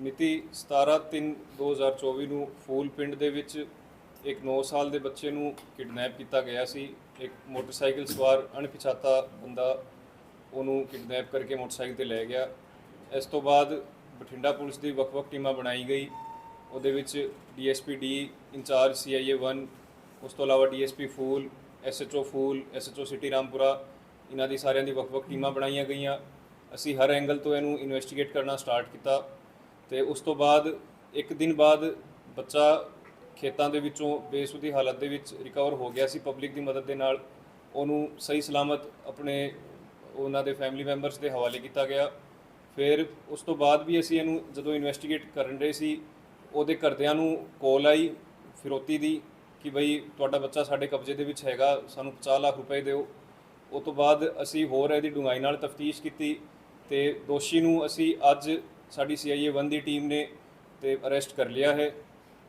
ਮਿਤੀ 17/3/2024 ਨੂੰ ਫੂਲ ਪਿੰਡ ਦੇ ਵਿੱਚ ਇੱਕ 9 ਸਾਲ ਦੇ ਬੱਚੇ ਨੂੰ ਕਿਡਨੈਪ ਕੀਤਾ ਗਿਆ ਸੀ। ਇੱਕ ਮੋਟਰਸਾਈਕਲ ਸਵਾਰ ਅਣਪਛਾਤਾ ਬੰਦਾ ਉਹਨੂੰ ਕਿਡਨੈਪ ਕਰਕੇ ਮੋਟਰਸਾਈਕਲ ਤੇ ਲੈ ਗਿਆ। ਇਸ ਤੋਂ ਬਾਅਦ ਬਠਿੰਡਾ ਪੁਲਿਸ ਦੀ ਵੱਖ-ਵੱਖ ਟੀਮਾਂ ਬਣਾਈ ਗਈ। ਉਹਦੇ ਵਿੱਚ ਡੀਐਸਪੀ ਡੀ ਇੰਚਾਰਜ, ਸੀਆਈਏ 1 ਉਸ ਤੋਂ ਇਲਾਵਾ DSP Phul, SHO Phul, SHO city Rampura, ਇਹਨਾਂ ਦੀ ਸਾਰਿਆਂ ਦੀ ਵੱਖ-ਵੱਖ ਟੀਮਾਂ ਬਣਾਈਆਂ ਗਈਆਂ। ਅਸੀਂ ਹਰ ਐਂਗਲ ਤੋਂ ਇਹਨੂੰ ਇਨਵੈਸਟੀਗੇਟ ਕਰਨਾ ਸਟਾਰਟ ਕੀਤਾ। ਤੇ ਉਸ ਤੋਂ ਬਾਅਦ ਇੱਕ ਦਿਨ ਬਾਅਦ ਬੱਚਾ ਖੇਤਾਂ ਦੇ ਵਿੱਚੋਂ ਬੇਸੁੱਧੀ ਹਾਲਤ ਦੇ ਵਿੱਚ ਰਿਕਵਰ ਹੋ ਗਿਆ ਸੀ ਪਬਲਿਕ ਦੀ ਮਦਦ ਦੇ ਨਾਲ। ਉਹਨੂੰ ਸਹੀ ਸਲਾਮਤ ਆਪਣੇ ਉਹਨਾਂ ਦੇ ਫੈਮਿਲੀ ਮੈਂਬਰਸ ਦੇ ਹਵਾਲੇ ਕੀਤਾ ਗਿਆ। ਫਿਰ ਉਸ ਤੋਂ ਬਾਅਦ ਵੀ ਅਸੀਂ ਇਹਨੂੰ ਜਦੋਂ ਇਨਵੈਸਟੀਗੇਟ ਕਰਨ ਰਹੇ ਸੀ, ਉਹਦੇ ਘਰਦਿਆਂ ਨੂੰ ਕੋਲ ਆਈ ਫਿਰੋਤੀ ਦੀ ਕਿ ਬਈ ਤੁਹਾਡਾ ਬੱਚਾ ਸਾਡੇ ਕਬਜ਼ੇ ਦੇ ਵਿੱਚ ਹੈਗਾ, ਸਾਨੂੰ 50 ਲੱਖ ਰੁਪਏ ਦਿਓ। ਉਹ ਤੋਂ ਬਾਅਦ ਅਸੀਂ ਹੋਰ ਇਹਦੀ ਡੂੰਘਾਈ ਨਾਲ ਤਫਤੀਸ਼ ਕੀਤੀ ਤੇ ਦੋਸ਼ੀ ਨੂੰ ਅਸੀਂ ਅੱਜ ਸਾਡੀ ਸੀਆਈਏ 1 ਦੀ ਟੀਮ ਨੇ ਤੇ ਅਰੈਸਟ ਕਰ ਲਿਆ ਹੈ।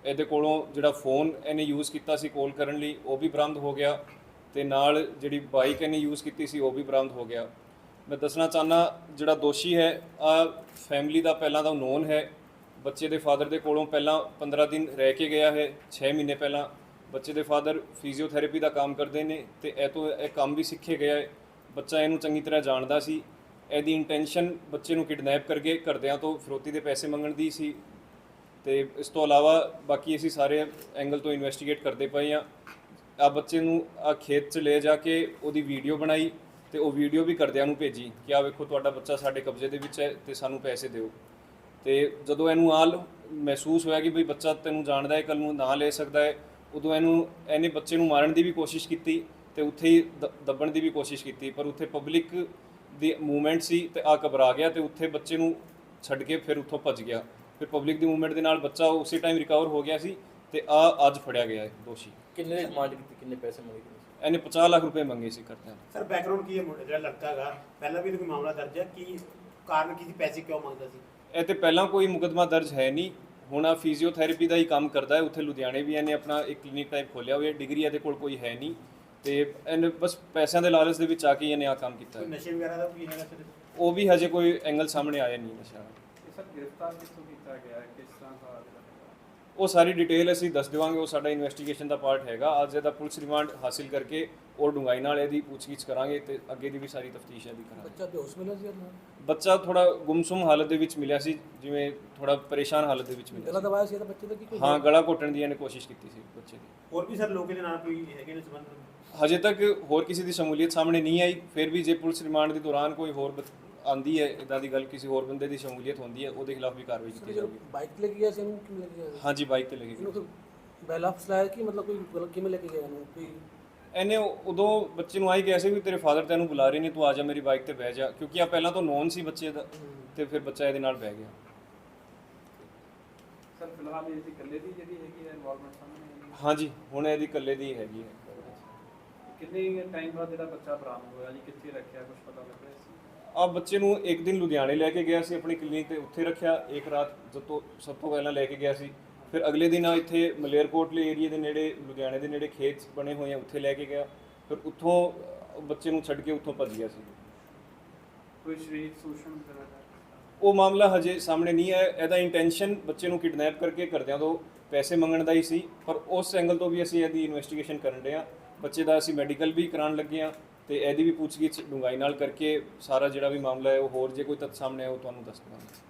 ਇਹਦੇ ਕੋਲੋਂ ਜਿਹੜਾ ਫੋਨ ਇਹਨੇ ਯੂਜ਼ ਕੀਤਾ ਸੀ ਕਾਲ ਕਰਨ ਲਈ, ਉਹ ਵੀ ਬਰਾਮਦ ਹੋ ਗਿਆ ਤੇ ਨਾਲ ਜਿਹੜੀ ਬਾਈਕ ਇਹਨੇ ਯੂਜ਼ ਕੀਤੀ ਸੀ, ਉਹ ਵੀ ਬਰਾਮਦ ਹੋ ਗਿਆ। ਮੈਂ ਦੱਸਣਾ ਚਾਹਨਾ ਜਿਹੜਾ ਦੋਸ਼ੀ ਹੈ ਆ ਫੈਮਿਲੀ ਦਾ ਪਹਿਲਾਂ ਦਾ ਨੋਨ ਹੈ। ਬੱਚੇ ਦੇ ਫਾਦਰ ਦੇ ਕੋਲੋਂ ਪਹਿਲਾਂ 15 ਦਿਨ ਰਹਿ ਕੇ ਗਿਆ ਹੈ 6 ਮਹੀਨੇ ਪਹਿਲਾਂ। ਬੱਚੇ ਦੇ ਫਾਦਰ ਫਿਜ਼ੀਓਥੈਰੇਪੀ ਦਾ ਕੰਮ ਕਰਦੇ ਨੇ ਤੇ ਇਹ ਤੋਂ ਇਹ ਕੰਮ ਵੀ ਸਿੱਖੇ ਗਿਆ ਹੈ। ਬੱਚਾ ਇਹਨੂੰ ਚੰਗੀ ਤਰ੍ਹਾਂ ਜਾਣਦਾ ਸੀ। ਇਹਦੀ ਇੰਟੈਂਸ਼ਨ ਬੱਚੇ ਨੂੰ ਕਿਡਨੈਪ ਕਰਕੇ ਘਰਦਿਆਂ ਤੋਂ ਫਿਰੌਤੀ ਦੇ ਪੈਸੇ ਮੰਗਣ ਦੀ ਸੀ ਤੇ ਇਸ ਤੋਂ ਇਲਾਵਾ ਬਾਕੀ ਅਸੀਂ ਸਾਰੇ ਐਂਗਲ ਤੋਂ ਇਨਵੈਸਟੀਗੇਟ ਕਰਦੇ ਪਏ ਆ ਆ ਬੱਚੇ ਨੂੰ ਆ ਖੇਤ 'ਚ ਲੈ ਜਾ ਕੇ ਉਹਦੀ ਵੀਡੀਓ ਬਣਾਈ ਤੇ ਉਹ ਵੀਡੀਓ ਵੀ ਘਰਦਿਆਂ ਨੂੰ ਭੇਜੀ ਕਿ ਆ ਵੇਖੋ ਤੁਹਾਡਾ ਬੱਚਾ ਸਾਡੇ ਕਬਜ਼ੇ ਦੇ ਵਿੱਚ ਹੈ ਤੇ ਸਾਨੂੰ ਪੈਸੇ ਦਿਓ। ਤੇ ਜਦੋਂ ਇਹਨੂੰ ਆਲ ਮਹਿਸੂਸ ਹੋਇਆ ਕਿ ਬਈ ਬੱਚਾ ਤੈਨੂੰ ਜਾਣਦਾ ਹੈ ਕੱਲ ਨੂੰ ਨਾ ਲੈ ਸਕਦਾ ਹੈ, ਉਦੋਂ ਇਹਨੂੰ ਇਹਨੇ ਬੱਚੇ ਨੂੰ ਮਾਰਨ ਦੀ ਵੀ ਕੋਸ਼ਿਸ਼ ਕੀਤੀ ਤੇ ਉੱਥੇ ਹੀ ਦੱਬਣ ਦੀ ਵੀ ਕੋਸ਼ਿਸ਼ ਕੀਤੀ, ਪਰ ਉੱਥੇ ਪਬਲਿਕ ਦੀ ਮੂਵਮੈਂਟ ਸੀ ਤੇ ਆ ਘਬਰਾ ਗਿਆ ਤੇ ਉੱਥੇ ਬੱਚੇ ਨੂੰ ਛੱਡ ਕੇ ਫਿਰ ਉੱਥੋਂ ਭੱਜ ਗਿਆ। ਫਿਰ ਪਬਲਿਕ ਦੀ ਮੂਵਮੈਂਟ ਦੇ ਨਾਲ ਬੱਚਾ ਉਸੇ ਟਾਈਮ ਰਿਕਵਰ ਹੋ ਗਿਆ ਸੀ ਤੇ ਆ ਅੱਜ ਫੜਿਆ ਗਿਆ ਹੈ ਦੋਸ਼ੀ। ਕਿੰਨੇ ਦੀ ਡਿਮਾਂਡ ਕੀਤੀ ਕਿੰਨੇ ਪੈਸੇ ਮੰਗੇ ਇਹਨੇ 50 ਲੱਖ ਰੁਪਏ ਮੰਗੇ ਸੀ ਕਰਦਿਆਂ ਸਰ ਬੈਕਗ੍ਰਾਉਂਡ ਕੀ ਹੈ ਮੁੰਡੇ ਜਿਹੜਾ ਲੜਕਾ ਹੈਗਾ? ਪਹਿਲਾਂ ਵੀ ਕੋਈ ਮਾਮਲਾ ਦਰਜ ਹੈ? ਕੀ ਕਾਰਨ ਕੀ ਸੀ? ਪੈਸੇ ਕਿਉਂ ਮੰਗਦਾ ਸੀ? ਇਹ ਤੇ ਪਹਿਲਾਂ ਕੋਈ ਮੁਕਦਮਾ ਦਰਜ ਹੈ ਨਹੀਂ। ਹੁਣ ਆ ਫਿਜ਼ੀਓਥੈਰੇਪੀ ਦਾ ਹੀ ਕੰਮ ਕਰਦਾ ਹੈ। ਉੱਥੇ ਲੁਧਿਆਣੇ ਵੀ ਇਹਨੇ ਆਪਣਾ ਇੱਕ ਕਲੀਨਿਕ ਟਾਈਪ ਖੋਲਿਆ ਹੋਇਆ ਡਿਗਰੀ ਇਹਦੇ ਕੋਲ ਕੋਈ ਹੈ ਨਹੀਂ। ਤੇ ਇਹਨੇ ਬਸ ਪੈਸਿਆਂ ਦੇ ਲਾਲਚ ਦੇ ਵਿੱਚ ਆ ਕੇ ਇਹਨੇ ਆ ਕੰਮ ਕੀਤਾ। ਹੈ। ਨਸ਼ੇ ਵਗੈਰਾ ਦਾ ਵੀ ਹੈਗਾ ਸਰ ਉਹ ਵੀ ਹਜੇ ਕੋਈ ਐਂਗਲ ਸਾਹਮਣੇ ਆਇਆ ਨਹੀਂ ਨਸ਼ਾ। ਇਹ ਸਰ ਗ੍ਰਿਫਤਾਰ ਕਿੱਥੋਂ ਕੀਤਾ ਗਿਆ ਹੈ? ਕਿਸ ਤਰ੍ਹਾਂ ਦਾ ਜਿਹੜਾ? ਉਹ ਸਾਰੀ ਡਿਟੇਲ ਅਸੀਂ ਦੱਸ ਦੇਵਾਂਗੇ। ਉਹ ਸਾਡਾ ਇਨਵੈਸਟੀਗੇਸ਼ਨ ਦਾ ਪਾਰਟ ਹੈਗਾ। ਅੱਜ ਇਹਦਾ ਪੁਲਿਸ ਰਿਮਾਂਡ ਹਾਸਿਲ ਕਰਕੇ ਔਰ ਡੂੰਘਾਈ ਨਾਲ ਇਹਦੀ ਪੁੱਛਗਿੱਛ ਕਰਾਂਗੇ ਤੇ ਅੱਗੇ ਦੀ ਵੀ ਸਾਰੀ ਤਫਤੀਸ਼ ਇਹਦੀ ਕਰਾਂਗੇ। ਬੱਚਾ ਬੇਹੋਸ਼ ਮਿਲਿਆ ਸੀ ਉਹਨੂੰ ਬੱਚਾ ਥੋੜਾ ਗੁੰਮਸੁਮ ਹਾਲਤ ਦੇ ਵਿੱਚ ਮਿਲਿਆ ਸੀ ਜਿਵੇਂ ਥੋੜਾ ਪਰੇਸ਼ਾਨ ਹਾਲਤ ਦੇ ਵਿੱਚ ਮਿਲਿਆ ਗਲਾ ਸੀ ਦਬਾਇਆ ਸੀ ਇਹਦਾ ਬੱਚੇ ਦਾ ਕੀ ਕੋਈ ਹਾਂ ਗਲਾ ਘੋਟਣ ਦੀ ਇਹਨੇ ਕੋਸ਼ਿਸ਼ ਕੀਤੀ ਸੀ ਬੱਚੇ ਦੀ। ਹੋਰ ਵੀ ਸਰ ਲੋਕ ਇਹਦੇ ਨਾਲ ਕੋਈ ਹੈਗੇ ਨੇ ਸੰਬੰਧ? ਹਜੇ ਤੱਕ ਹੋਰ ਕਿਸੇ ਦੀ ਸ਼ਮੂਲੀਅਤ ਸਾਹਮਣੇ ਨਹੀਂ ਆਈ ਫਿਰ ਵੀ ਜੇ ਪੁਲਿਸ ਰਿਮਾਂਡ ਦੇ ਦੌਰਾਨ ਕੋਈ ਹੋਰ ਆਂਦੀ ਹੈ ਇਦਾਂ ਦੀ ਗੱਲ ਕਿਸੇ ਹੋਰ ਬੰਦੇ ਦੀ ਸ਼ਮੂਲੀਅਤ ਹੁੰਦੀ ਹੈ ਉਹਦੇ ਖਿਲਾਫ ਵੀ ਕਾਰਵਾਈ ਕੀਤੀ ਜਾਊਗੀ। ਬਾਈਕ ਤੇ ਲੈ ਕੇ ਗਿਆ ਸੀ ਇਹਨੂੰ ਕਿਵੇਂ ਲੈ ਕੇ ਗਿਆ? ਹਾਂਜੀ ਬਾਈਕ ਤੇ ਲੱਗੀ ਇਹਨੂੰ ਕੋਈ ਬੈਲਾ ਫਸਲਾਇਆ ਕਿ ਮਤਲਬ ਕੋਈ ਗਲਤ ਕਿਵੇਂ ਲੈ ਕੇ ਗਿਆ ਇਹਨੂੰ ਕੋਈ ਇਹਨੇ ਉਦੋਂ ਬੱਚੇ ਨੂੰ ਆਈ ਸੀ ਵੀ ਤੇਰੇ ਫਾਦਰ ਤੈਨੂੰ ਬੁਲਾ ਰਹੇ ਨੇ ਤੂੰ ਆ ਜਾ ਮੇਰੀ ਬਾਈਕ ਤੇ ਬਹਿ ਜਾ ਕਿਉਂਕਿ ਆ ਪਹਿਲਾਂ ਤੋਂ ਨੋਨ ਸੀ ਬੱਚੇ ਦਾ ਤੇ ਫਿਰ ਬੱਚਾ ਇਹਦੇ ਨਾਲ ਬਹਿ ਗਿਆ। ਸਰ ਫਿਲਹਾਲ ਇਹ ਇਕੱਲੇ ਦੀ ਜਿਹੜੀ ਹੈਗੀ ਹੈ ਇਨਵੋਲਵਮੈਂਟ ਸਾਹਮਣੇ। ਹਾਂਜੀ ਹੁਣ ਇਹਦੀ ਇਕੱਲੇ ਦੀ ਹੈਗੀ ਹੈ। ਕਿੰਨੇ ਟਾਈਮ ਬਾਅਦ ਜਿਹੜਾ ਬੱਚਾ ਬਰਾਮਦ ਹੋਇਆ ਜੀ? ਕਿੱਥੇ ਰੱਖਿਆ? ਕੁਝ ਪਤਾ ਲੱਗ ਰਿਹਾ ਸੀ? ਆ ਬੱਚੇ ਨੂੰ ਇੱਕ ਦਿਨ ਲੁਧਿਆਣੇ ਲੈ ਕੇ ਗਿਆ ਸੀ ਆਪਣੀ ਕਲੀਨਿਕ ਤੇ ਉੱਥੇ ਰੱਖਿਆ। ਇੱਕ ਰਾਤ ਜਦੋਂ ਸਭ ਤੋਂ ਪਹਿਲਾਂ ਲੈ ਕੇ ਗਿਆ ਸੀ। ਫਿਰ ਅਗਲੇ ਦਿਨ ਆ ਇੱਥੇ ਮਲੇਰਕੋਟਲੇ ਏਰੀਆ ਦੇ ਨੇੜੇ ਲੁਧਿਆਣੇ ਦੇ ਨੇੜੇ ਖੇਤ ਬਣੇ ਹੋਏ ਆ ਉੱਥੇ ਲੈ ਕੇ ਗਿਆ। ਫਿਰ ਉੱਥੋਂ ਬੱਚੇ ਨੂੰ ਛੱਡ ਕੇ ਉੱਥੋਂ ਭੱਜ ਗਿਆ ਸੀ। ਕੋਈ ਸਰੀਰਕ ਸ਼ੋਸ਼ਣ ਵਗੈਰਾ ਦਾ ਉਹ ਮਾਮਲਾ ਹਜੇ ਸਾਹਮਣੇ ਨਹੀਂ ਆਇਆ। ਇਹਦਾ ਇੰਟੈਂਸ਼ਨ ਬੱਚੇ ਨੂੰ ਕਿਡਨੈਪ ਕਰਕੇ ਘਰਦਿਆਂ ਤੋਂ ਪੈਸੇ ਮੰਗਣ ਦਾ ਹੀ ਸੀ। ਪਰ ਉਸ ਐਂਗਲ ਤੋਂ ਵੀ ਅਸੀਂ ਇਹਦੀ ਇਨਵੈਸਟੀਗੇਸ਼ਨ ਕਰਨ ਰਹੇ ਹਾਂ। ਬੱਚੇ ਦਾ ਅਸੀਂ ਮੈਡੀਕਲ ਵੀ ਕਰਾਉਣ ਲੱਗੇ ਹਾਂ ਤੇ ਇਹਦੀ ਵੀ ਪੁੱਛਗਿੱਛ ਡੂੰਘਾਈ ਨਾਲ ਕਰਕੇ ਸਾਰਾ ਜਿਹੜਾ ਵੀ ਮਾਮਲਾ ਹੈ ਉਹ ਹੋਰ ਜੇ ਕੋਈ ਤੱਥ ਸਾਹਮਣੇ ਆਏ ਉਹ ਤੁਹਾਨੂੰ ਦੱਸ ਦੇਵਾਂਗੇ।